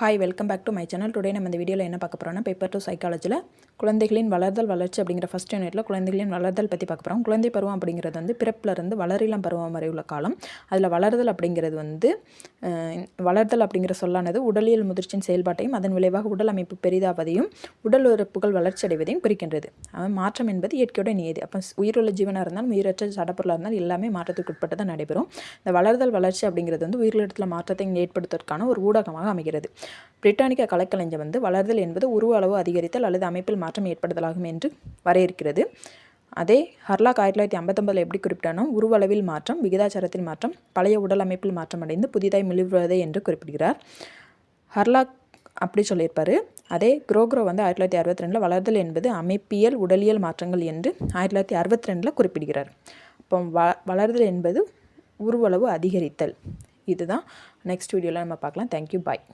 Hi welcome back to my channel today நம்ம இந்த வீடியோவில் என்ன பார்க்க போகிறோம்னா பேப்பர் டு சைக்காலஜியில் குழந்தைகளின் வளர்தல் வளர்ச்சி அப்படிங்கிற ஃபஸ்ட் யூனிட்டில் குழந்தைகளின் வளர்தல் பற்றி பார்க்க போகிறோம் குழந்தை பருவம் அப்படிங்கிறது வந்து பிறப்பிலிருந்து வளரிளம் பருவம் வரை உள்ள காலம். அதில் வளர்தல் அப்படிங்கிறது வந்து வளர்தல் அப்படிங்கிற சொல்லானது உடலியல் முதிர்ச்சியின் செயல்பாட்டையும் அதன் விளைவாக உடல் அமைப்பு பெரிதாவதையும் உடல் உறுப்புகள் வளர்ச்சி அடைவதையும் குறிக்கின்றது. அவன் மாற்றம் என்பது இயற்கையோட நியதி. அப்போ உயிருள்ள ஜீவனாக இருந்தாலும் உயிரற்ற சடப்பொருளாக இருந்தாலும் எல்லாமே மாற்றத்துக்கு உட்பட்டு தான் நடைபெறும். இந்த வளர்தல் வளர்ச்சி அப்படிங்கிறது வந்து உயிரிழத்தில் மாற்றத்தை ஏற்படுத்துவதற்கான ஒரு ஊடகமாக அமைகிறது. பிரிட்டானிக்க கலைக்கலைஞர் வந்து வளர்தல் என்பது உருவ அளவு அதிகரித்தல் அல்லது அமைப்பில் மாற்றம் ஏற்படுதலாகும் என்று வரையறுக்கிறது. அதே ஹர்லாக் ஆயிரத்தி தொள்ளாயிரத்தி ஐம்பத்தொம்பதில் எப்படி குறிப்பிட்டானோ உருவளவில் மாற்றம் விகிதாச்சாரத்தில் மாற்றம் பழைய உடல் அமைப்பில் மாற்றம் அடைந்து புதிதாய் மிளிர்வதை என்று குறிப்பிடுகிறார். ஹர்லாக் அப்படி சொல்லியிருப்பார். அதே குரோக்ரோ வந்து ஆயிரத்தி தொள்ளாயிரத்தி அறுபத்தி ரெண்டில் வளர்தல் என்பது அமைப்பியல் உடலியல் மாற்றங்கள் என்று ஆயிரத்தி தொள்ளாயிரத்தி அறுபத்தி ரெண்டில் குறிப்பிடுகிறார். இப்போ வ வளர்தல் என்பது உருவளவு அதிகரித்தல். இதுதான் நெக்ஸ்ட் வீடியோவில் நம்ம பார்க்கலாம். Thank you bye